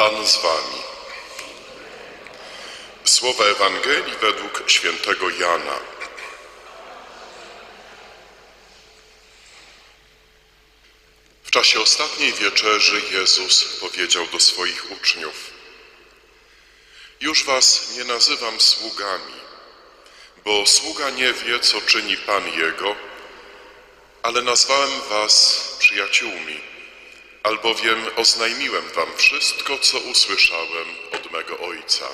Pan z wami. Słowa Ewangelii według świętego Jana. W czasie ostatniej wieczerzy Jezus powiedział do swoich uczniów: Już was nie nazywam sługami, bo sługa nie wie, co czyni Pan jego, ale nazwałem was przyjaciółmi, albowiem oznajmiłem wam wszystko, co usłyszałem od mego Ojca.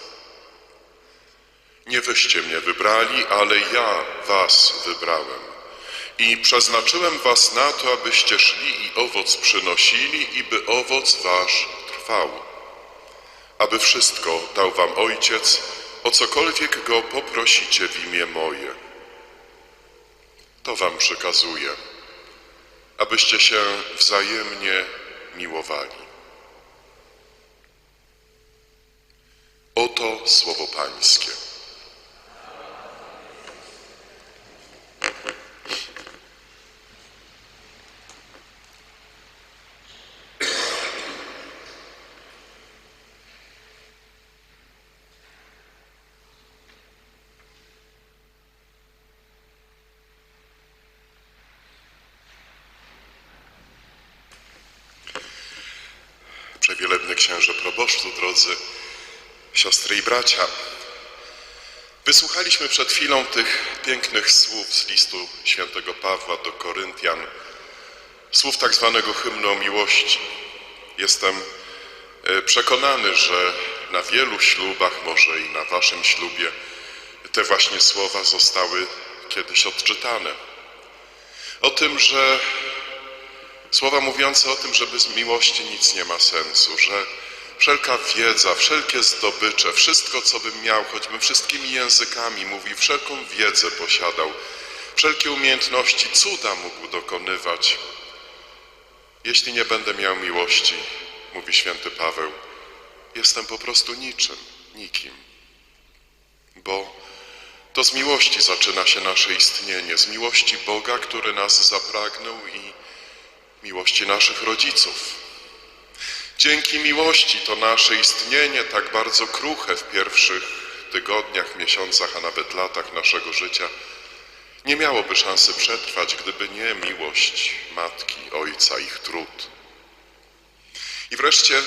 Nie wyście mnie wybrali, ale ja was wybrałem i przeznaczyłem was na to, abyście szli i owoc przynosili i by owoc wasz trwał, aby wszystko dał wam Ojciec, o cokolwiek go poprosicie w imię moje. To wam przekazuję, abyście się wzajemnie miłowali. Oto słowo Pańskie. Księże proboszczu, drodzy siostry i bracia. Wysłuchaliśmy przed chwilą tych pięknych słów z listu świętego Pawła do Koryntian, słów tak zwanego hymnu o miłości. Jestem e, przekonany, że na wielu ślubach, może i na waszym ślubie, te właśnie słowa zostały kiedyś odczytane. O tym, że Słowa mówiące o tym, że bez miłości nic nie ma sensu, że wszelka wiedza, wszelkie zdobycze, wszystko, co bym miał, choćbym wszystkimi językami mówił, wszelką wiedzę posiadał, wszelkie umiejętności, cuda mógł dokonywać. Jeśli nie będę miał miłości, mówi święty Paweł, jestem po prostu niczym, nikim. Bo to z miłości zaczyna się nasze istnienie, z miłości Boga, który nas zapragnął i miłości naszych rodziców. Dzięki miłości to nasze istnienie, tak bardzo kruche w pierwszych tygodniach, miesiącach, a nawet latach naszego życia, nie miałoby szansy przetrwać, gdyby nie miłość matki, ojca, ich trud. I wreszcie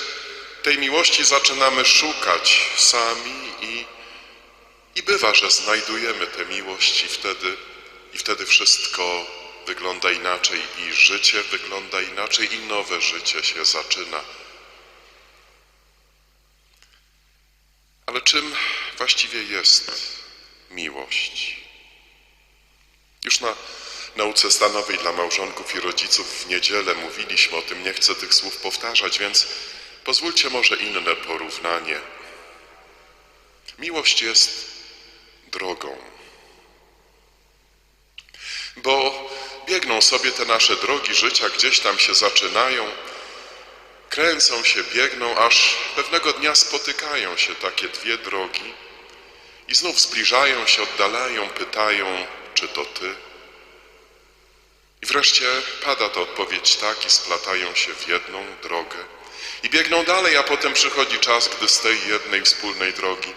tej miłości zaczynamy szukać sami i, i bywa, że znajdujemy tę miłość i wtedy, i wtedy wszystko wygląda inaczej i życie wygląda inaczej i nowe życie się zaczyna. Ale czym właściwie jest miłość? Już na nauce stanowej dla małżonków i rodziców w niedzielę mówiliśmy o tym, nie chcę tych słów powtarzać, więc pozwólcie może inne porównanie. Miłość jest drogą. Bo biegną sobie te nasze drogi życia, gdzieś tam się zaczynają, kręcą się, biegną, aż pewnego dnia spotykają się takie dwie drogi i znów zbliżają się, oddalają, pytają, czy to ty? I wreszcie pada ta odpowiedź tak i splatają się w jedną drogę. I biegną dalej, a potem przychodzi czas, gdy z tej jednej wspólnej drogi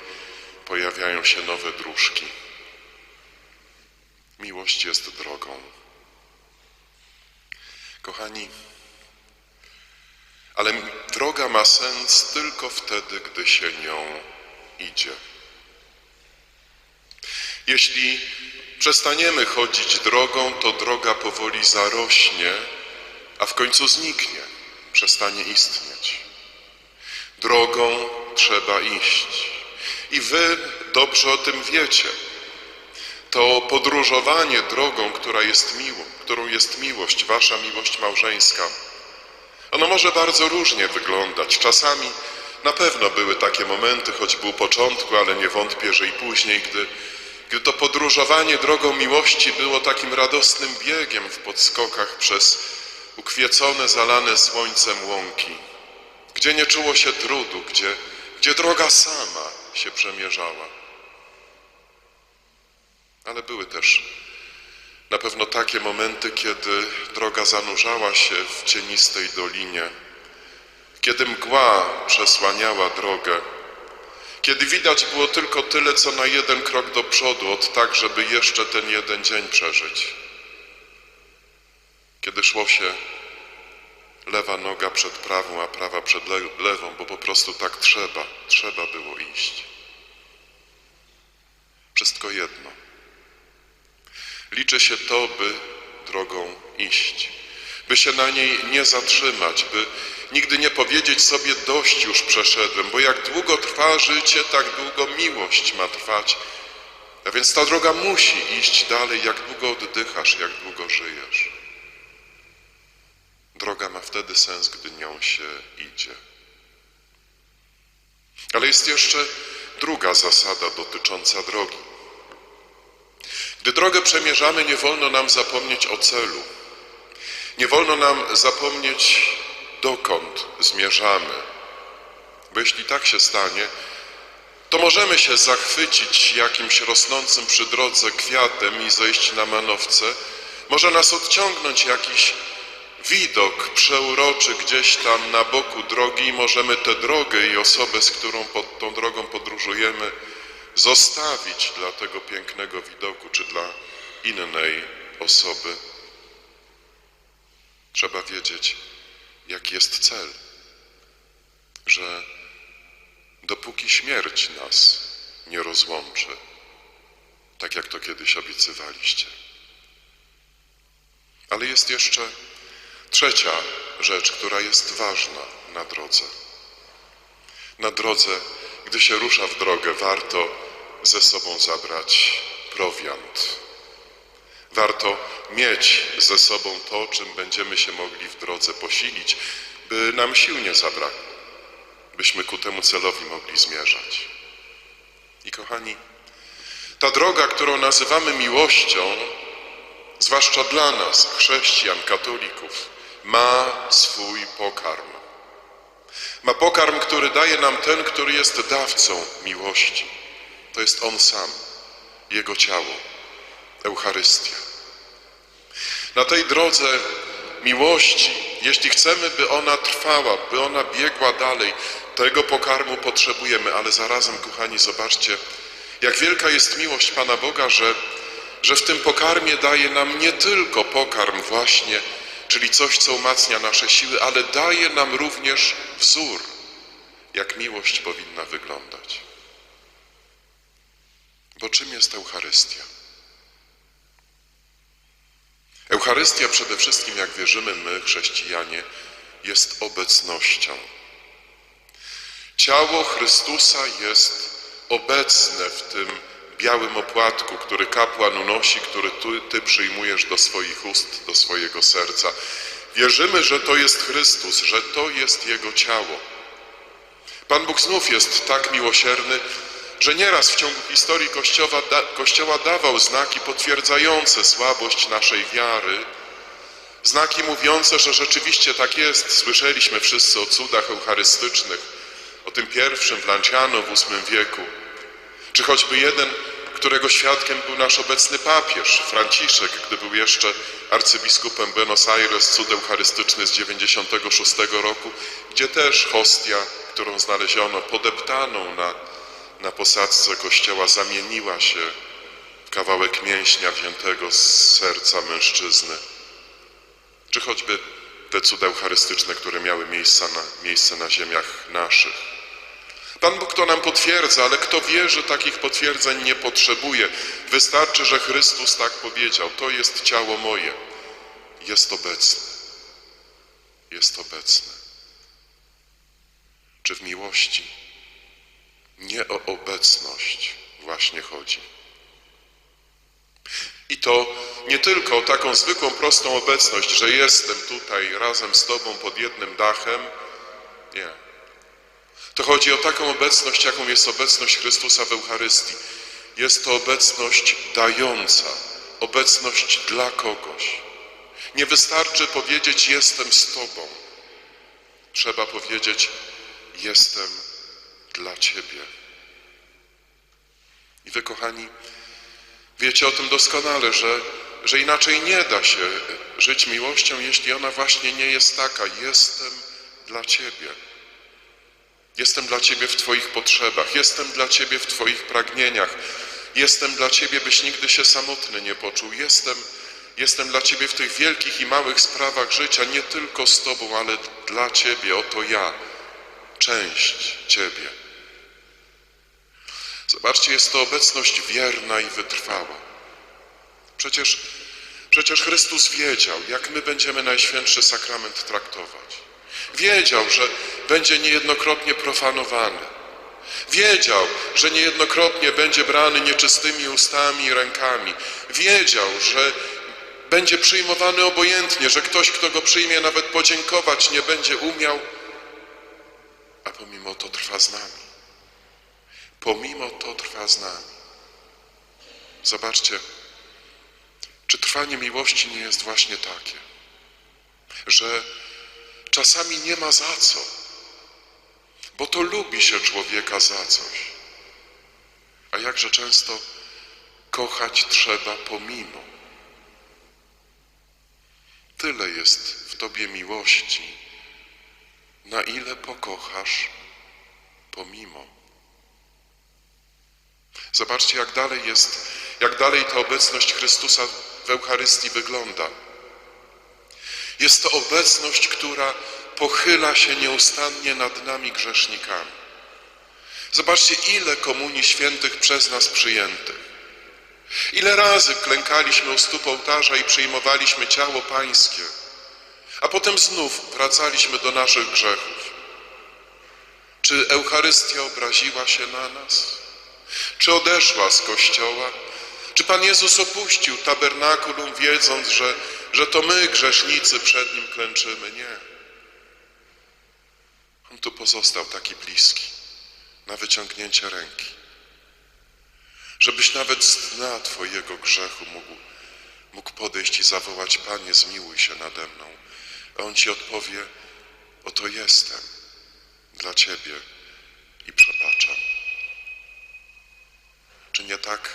pojawiają się nowe dróżki. Miłość jest drogą. Kochani, ale droga ma sens tylko wtedy, gdy się nią idzie. Jeśli przestaniemy chodzić drogą, to droga powoli zarośnie, a w końcu zniknie, przestanie istnieć. Drogą trzeba iść. I wy dobrze o tym wiecie. To podróżowanie drogą, która jest miłą, którą jest miłość, wasza miłość małżeńska, ono może bardzo różnie wyglądać. Czasami na pewno były takie momenty, choćby u początku, ale nie wątpię, że i później, gdy, gdy to podróżowanie drogą miłości było takim radosnym biegiem w podskokach przez ukwiecone, zalane słońcem łąki, gdzie nie czuło się trudu, gdzie, gdzie droga sama się przemierzała. Ale były też na pewno takie momenty, kiedy droga zanurzała się w cienistej dolinie, kiedy mgła przesłaniała drogę, kiedy widać było tylko tyle, co na jeden krok do przodu, od tak, żeby jeszcze ten jeden dzień przeżyć. Kiedy szło się lewa noga przed prawą, a prawa przed le lewą, bo po prostu tak trzeba, trzeba było iść. Wszystko jedno. Liczy się to, by drogą iść, by się na niej nie zatrzymać, by nigdy nie powiedzieć sobie dość już przeszedłem, bo jak długo trwa życie, tak długo miłość ma trwać. A więc ta droga musi iść dalej, jak długo oddychasz, jak długo żyjesz. Droga ma wtedy sens, gdy nią się idzie. Ale jest jeszcze druga zasada dotycząca drogi. Gdy drogę przemierzamy, nie wolno nam zapomnieć o celu. Nie wolno nam zapomnieć, dokąd zmierzamy. Bo jeśli tak się stanie, to możemy się zachwycić jakimś rosnącym przy drodze kwiatem i zejść na manowce. Może nas odciągnąć jakiś widok przeuroczy gdzieś tam na boku drogi i możemy tę drogę i osobę, z którą pod tą drogą podróżujemy, zostawić dla tego pięknego widoku czy dla innej osoby. Trzeba wiedzieć, jaki jest cel, że dopóki śmierć nas nie rozłączy, tak jak to kiedyś obiecywaliście. Ale jest jeszcze trzecia rzecz, która jest ważna na drodze. Na drodze, gdy się rusza w drogę, warto ze sobą zabrać prowiant. Warto mieć ze sobą to, czym będziemy się mogli w drodze posilić, by nam sił nie zabrakło, byśmy ku temu celowi mogli zmierzać. I kochani, ta droga, którą nazywamy miłością, zwłaszcza dla nas, chrześcijan, katolików, ma swój pokarm. Ma pokarm, który daje nam ten, który jest dawcą miłości. To jest On sam, Jego ciało, Eucharystia. Na tej drodze miłości, jeśli chcemy, by ona trwała, by ona biegła dalej, tego pokarmu potrzebujemy, ale zarazem, kochani, zobaczcie, jak wielka jest miłość Pana Boga, że, że w tym pokarmie daje nam nie tylko pokarm właśnie, czyli coś, co umacnia nasze siły, ale daje nam również wzór, jak miłość powinna wyglądać. Bo czym jest Eucharystia? Eucharystia przede wszystkim, jak wierzymy my, chrześcijanie, jest obecnością. Ciało Chrystusa jest obecne w tym białym opłatku, który kapłan unosi, który ty, ty przyjmujesz do swoich ust, do swojego serca. Wierzymy, że to jest Chrystus, że to jest Jego ciało. Pan Bóg znów jest tak miłosierny, że nieraz w ciągu historii Kościoła, da, Kościoła dawał znaki potwierdzające słabość naszej wiary, znaki mówiące, że rzeczywiście tak jest. Słyszeliśmy wszyscy o cudach eucharystycznych, o tym pierwszym w Lanciano w VIII wieku, czy choćby jeden, którego świadkiem był nasz obecny papież Franciszek, gdy był jeszcze arcybiskupem Buenos Aires, cud eucharystyczny z 96 roku, gdzie też hostia, którą znaleziono podeptaną na na posadzce kościoła zamieniła się w kawałek mięśnia wziętego z serca mężczyzny. Czy choćby te cuda eucharystyczne, które miały miejsce na, miejsce na ziemiach naszych. Pan Bóg to nam potwierdza, ale kto wierzy, takich potwierdzeń nie potrzebuje. Wystarczy, że Chrystus tak powiedział: To jest ciało moje. Jest obecne. Jest obecne. Czy w miłości? Nie o obecność właśnie chodzi. I to nie tylko o taką zwykłą, prostą obecność, że jestem tutaj razem z Tobą pod jednym dachem. Nie. To chodzi o taką obecność, jaką jest obecność Chrystusa w Eucharystii. Jest to obecność dająca, obecność dla kogoś. Nie wystarczy powiedzieć: Jestem z Tobą. Trzeba powiedzieć: Jestem dla Ciebie. I wy, kochani, wiecie o tym doskonale, że, że inaczej nie da się żyć miłością, jeśli ona właśnie nie jest taka. Jestem dla Ciebie. Jestem dla Ciebie w Twoich potrzebach, jestem dla Ciebie w Twoich pragnieniach, jestem dla Ciebie, byś nigdy się samotny nie poczuł, jestem, jestem dla Ciebie w tych wielkich i małych sprawach życia, nie tylko z Tobą, ale dla Ciebie, oto ja, część Ciebie. Zobaczcie, jest to obecność wierna i wytrwała. Przecież, przecież Chrystus wiedział, jak my będziemy Najświętszy Sakrament traktować. Wiedział, że będzie niejednokrotnie profanowany. Wiedział, że niejednokrotnie będzie brany nieczystymi ustami i rękami. Wiedział, że będzie przyjmowany obojętnie, że ktoś, kto go przyjmie, nawet podziękować nie będzie umiał, a pomimo to trwa z nami. Pomimo to trwa z nami. Zobaczcie, czy trwanie miłości nie jest właśnie takie, że czasami nie ma za co, bo to lubi się człowieka za coś, a jakże często kochać trzeba pomimo. Tyle jest w tobie miłości, na ile pokochasz pomimo. Zobaczcie, jak dalej jest, jak dalej ta obecność Chrystusa w Eucharystii wygląda. Jest to obecność, która pochyla się nieustannie nad nami grzesznikami. Zobaczcie, ile komunii świętych przez nas przyjętych. Ile razy klękaliśmy u stóp ołtarza i przyjmowaliśmy ciało Pańskie, a potem znów wracaliśmy do naszych grzechów. Czy Eucharystia obraziła się na nas? Czy odeszła z kościoła? Czy Pan Jezus opuścił tabernakulum, wiedząc, że, że to my, grzesznicy, przed Nim klęczymy? Nie. Tu pozostał taki bliski, na wyciągnięcie ręki. Żebyś nawet z dna Twojego grzechu mógł, mógł podejść i zawołać, Panie, zmiłuj się nade mną. A On Ci odpowie, oto jestem dla Ciebie i przebaczam. Czy nie tak,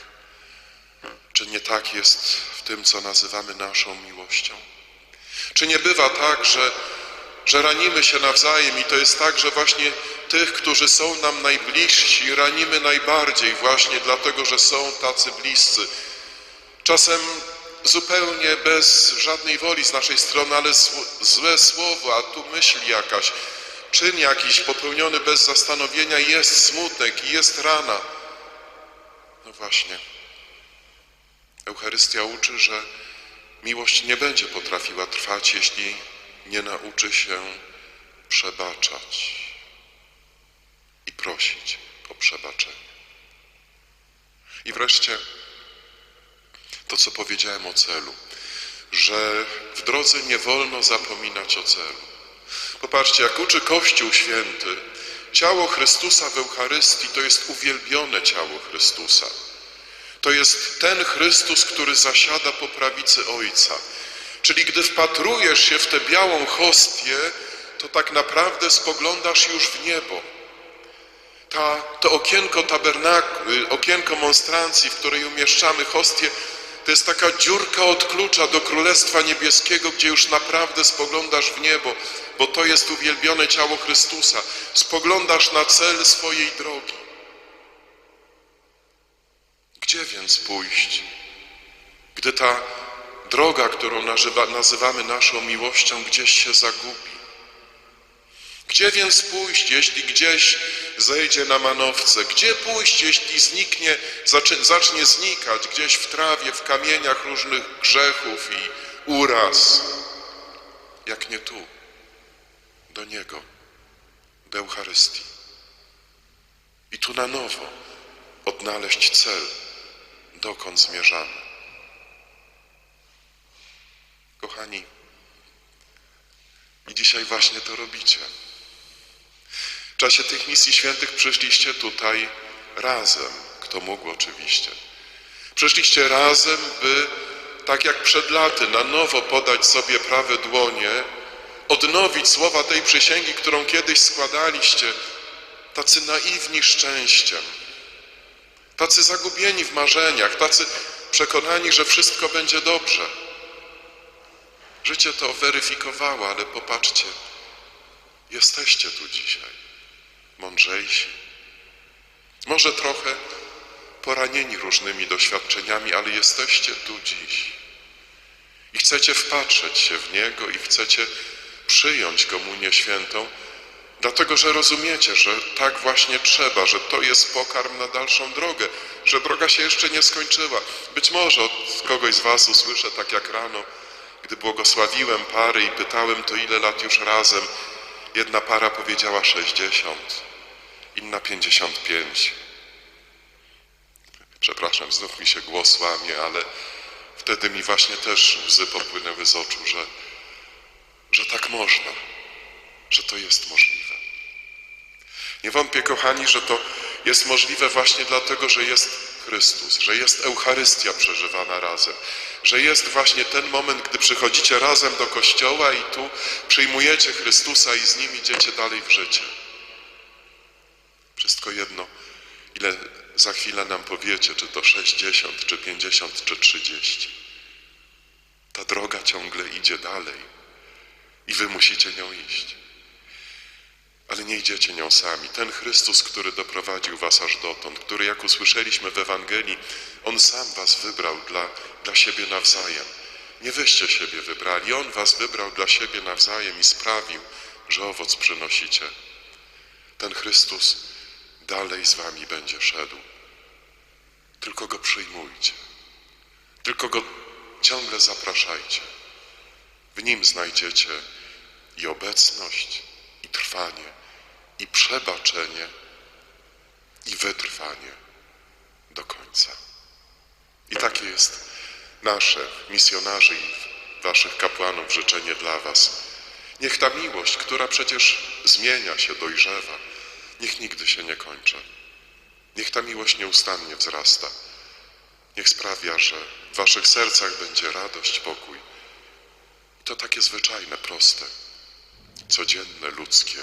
czy nie tak jest w tym, co nazywamy naszą miłością? Czy nie bywa tak, że, że ranimy się nawzajem i to jest tak, że właśnie tych, którzy są nam najbliżsi, ranimy najbardziej właśnie dlatego, że są tacy bliscy. Czasem zupełnie bez żadnej woli z naszej strony, ale złe słowo, a tu myśl jakaś, czyn jakiś popełniony bez zastanowienia, jest smutek i jest rana. No właśnie. Eucharystia uczy, że miłość nie będzie potrafiła trwać, jeśli nie nauczy się przebaczać i prosić o przebaczenie. I wreszcie to, co powiedziałem o celu, że w drodze nie wolno zapominać o celu. Popatrzcie, jak uczy Kościół Święty, ciało Chrystusa w Eucharystii to jest uwielbione ciało Chrystusa. To jest ten Chrystus, który zasiada po prawicy Ojca. Czyli gdy wpatrujesz się w tę białą hostię, to tak naprawdę spoglądasz już w niebo. Ta, to okienko tabernaku, okienko monstrancji, w której umieszczamy hostię, to jest taka dziurka od klucza do Królestwa Niebieskiego, gdzie już naprawdę spoglądasz w niebo, bo to jest uwielbione ciało Chrystusa. Spoglądasz na cel swojej drogi. Gdzie więc pójść, gdy ta droga, którą nazywamy naszą miłością, gdzieś się zagubi? Gdzie więc pójść, jeśli gdzieś zejdzie na manowce? Gdzie pójść, jeśli zniknie, zacznie znikać gdzieś w trawie, w kamieniach różnych grzechów i uraz? Jak nie tu, do Niego, do Eucharystii. I tu na nowo odnaleźć cel, dokąd zmierzamy. Kochani, i dzisiaj właśnie to robicie. W czasie tych misji świętych przyszliście tutaj razem, kto mógł oczywiście. Przyszliście razem, by tak jak przed laty na nowo podać sobie prawe dłonie, odnowić słowa tej przysięgi, którą kiedyś składaliście, tacy naiwni szczęściem, tacy zagubieni w marzeniach, tacy przekonani, że wszystko będzie dobrze. Życie to weryfikowało, ale popatrzcie, jesteście tu dzisiaj. mądrzejsi. Może trochę poranieni różnymi doświadczeniami, ale jesteście tu dziś. I chcecie wpatrzeć się w Niego i chcecie przyjąć Komunię Świętą, dlatego że rozumiecie, że tak właśnie trzeba, że to jest pokarm na dalszą drogę, że droga się jeszcze nie skończyła. Być może od kogoś z Was usłyszę tak jak rano, gdy błogosławiłem pary i pytałem to ile lat już razem. Jedna para powiedziała 60, inna 55. Przepraszam, znów mi się głos łamie, ale wtedy mi właśnie też łzy popłynęły z oczu, że, że tak można, że to jest możliwe. Nie wątpię, kochani, że to jest możliwe właśnie dlatego, że jest Chrystus, że jest Eucharystia przeżywana razem, że jest właśnie ten moment, gdy przychodzicie razem do kościoła i tu przyjmujecie Chrystusa i z nim idziecie dalej w życie. Wszystko jedno, ile za chwilę nam powiecie, czy to 60, czy 50, czy 30. Ta droga ciągle idzie dalej i wy musicie nią iść. Ale nie idziecie nią sami. Ten Chrystus, który doprowadził was aż dotąd, który, jak usłyszeliśmy w Ewangelii, On sam was wybrał dla, dla siebie nawzajem. Nie wyście siebie wybrali, On was wybrał dla siebie nawzajem i sprawił, że owoc przynosicie. Ten Chrystus dalej z wami będzie szedł. Tylko Go przyjmujcie. Tylko Go ciągle zapraszajcie. W Nim znajdziecie i obecność, i trwanie, i przebaczenie, i wytrwanie do końca. I takie jest nasze, misjonarzy i waszych kapłanów, życzenie dla was. Niech ta miłość, która przecież zmienia się, dojrzewa, niech nigdy się nie kończy. Niech ta miłość nieustannie wzrasta. Niech sprawia, że w waszych sercach będzie radość, pokój. I to takie zwyczajne, proste, codzienne, ludzkie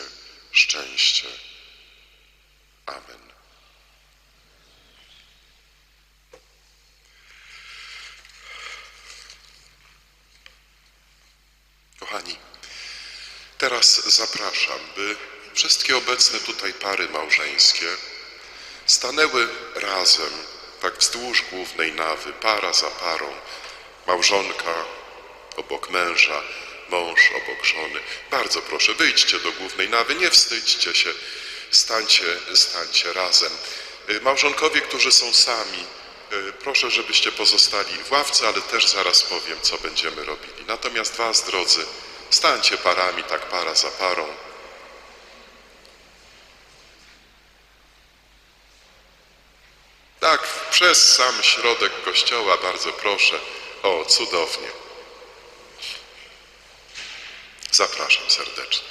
szczęście. Amen. Kochani, teraz zapraszam, by wszystkie obecne tutaj pary małżeńskie stanęły razem, tak wzdłuż głównej nawy, para za parą, małżonka obok męża, mąż obok żony. Bardzo proszę, wyjdźcie do głównej nawy, nie wstydźcie się, stańcie, stańcie razem. Y, Małżonkowie, którzy są sami, proszę, żebyście pozostali w ławce, ale też zaraz powiem, co będziemy robili. Natomiast was, drodzy, stańcie parami, tak para za parą. Tak, przez sam środek kościoła, bardzo proszę. O, cudownie. Zapraszam serdecznie.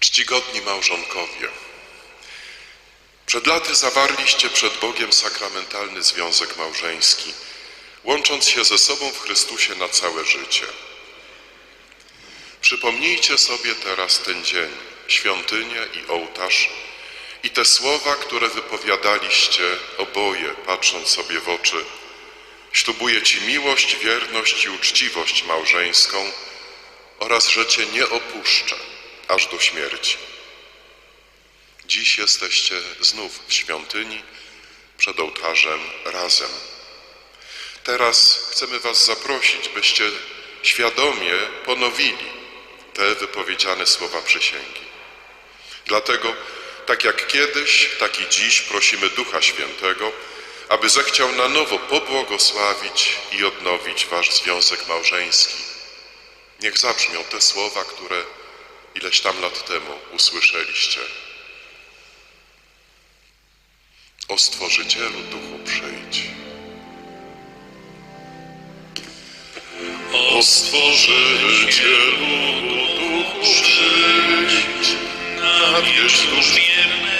Czcigodni małżonkowie, przed laty zawarliście przed Bogiem sakramentalny związek małżeński, łącząc się ze sobą w Chrystusie na całe życie. Przypomnijcie sobie teraz ten dzień, świątynię i ołtarz i te słowa, które wypowiadaliście oboje, patrząc sobie w oczy. Ślubuję Ci miłość, wierność i uczciwość małżeńską oraz, że Cię nie opuszczę aż do śmierci. Dziś jesteście znów w świątyni, przed ołtarzem razem. Teraz chcemy Was zaprosić, byście świadomie ponowili te wypowiedziane słowa przysięgi. Dlatego, tak jak kiedyś, tak i dziś prosimy Ducha Świętego, aby zechciał na nowo pobłogosławić i odnowić Wasz związek małżeński. Niech zabrzmią te słowa, które ileś tam lat temu usłyszeliście. O Stworzycielu Duchu przyjdź. O Stworzycielu Duchu przyjdź, na wieczność wiernych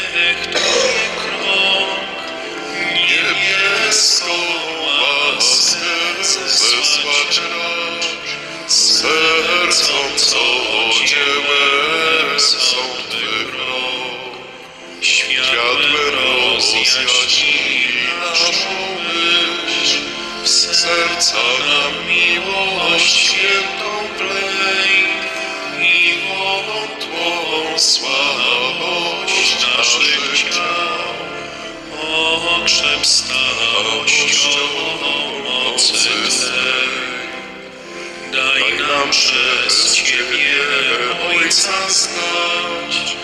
zasnąć,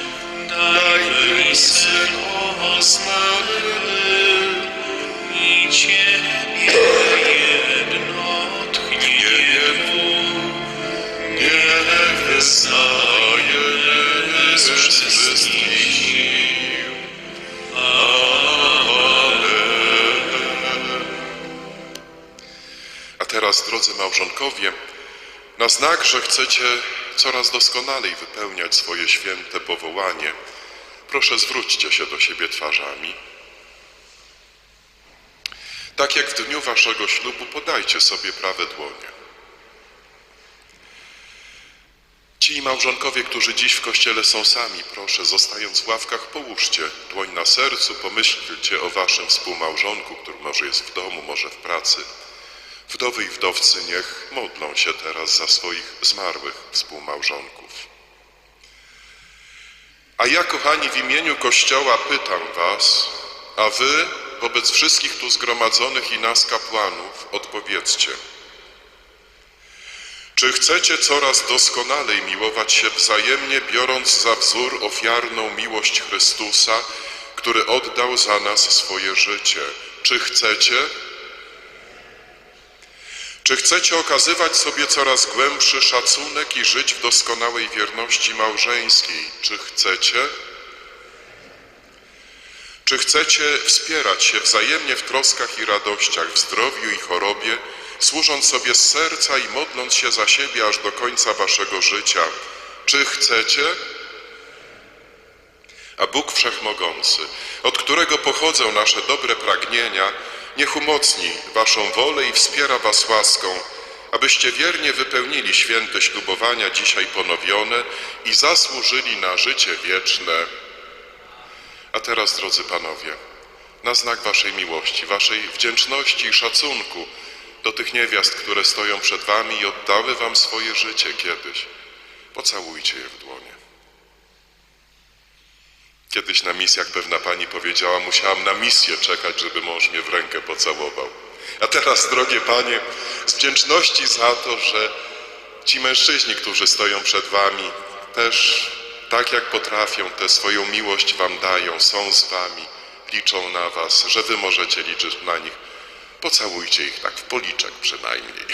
daj mi sen o zmarłym i Ciebie jedno tchnieniu. Niech wyznaje z wszystkich A teraz, drodzy małżonkowie, na znak, że chcecie coraz doskonalej wypełniać swoje święte powołanie, proszę zwróćcie się do siebie twarzami. Tak jak w dniu waszego ślubu, podajcie sobie prawe dłonie. Ci małżonkowie, którzy dziś w kościele są sami, proszę, zostając w ławkach, połóżcie dłoń na sercu, pomyślcie o waszym współmałżonku, który może jest w domu, może w pracy. Wdowy i wdowcy niech modlą się teraz za swoich zmarłych współmałżonków. A ja, kochani, w imieniu Kościoła pytam was, a wy wobec wszystkich tu zgromadzonych i nas kapłanów odpowiedzcie. Czy chcecie coraz doskonalej miłować się wzajemnie, biorąc za wzór ofiarną miłość Chrystusa, który oddał za nas swoje życie? Czy chcecie? Czy chcecie okazywać sobie coraz głębszy szacunek i żyć w doskonałej wierności małżeńskiej? Czy chcecie? Czy chcecie wspierać się wzajemnie w troskach i radościach, w zdrowiu i chorobie, służąc sobie z serca i modląc się za siebie aż do końca waszego życia? Czy chcecie? A Bóg Wszechmogący, od którego pochodzą nasze dobre pragnienia, niech umocni waszą wolę i wspiera was łaską, abyście wiernie wypełnili święte ślubowania dzisiaj ponowione i zasłużyli na życie wieczne. A teraz, drodzy panowie, na znak waszej miłości, waszej wdzięczności i szacunku do tych niewiast, które stoją przed wami i oddały wam swoje życie kiedyś, pocałujcie je w dłonie. Kiedyś na misjach pewna pani powiedziała, musiałam na misję czekać, żeby mąż mnie w rękę pocałował. A teraz, drogie panie, z wdzięczności za to, że ci mężczyźni, którzy stoją przed wami, też tak jak potrafią, tę swoją miłość wam dają, są z wami, liczą na was, że wy możecie liczyć na nich. Pocałujcie ich tak w policzek przynajmniej.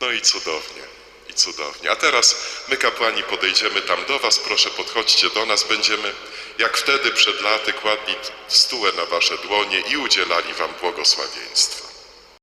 No i cudownie, cudownie. A teraz my kapłani podejdziemy tam do was, proszę podchodźcie do nas, będziemy jak wtedy przed laty kładli stułę na wasze dłonie i udzielali wam błogosławieństwa.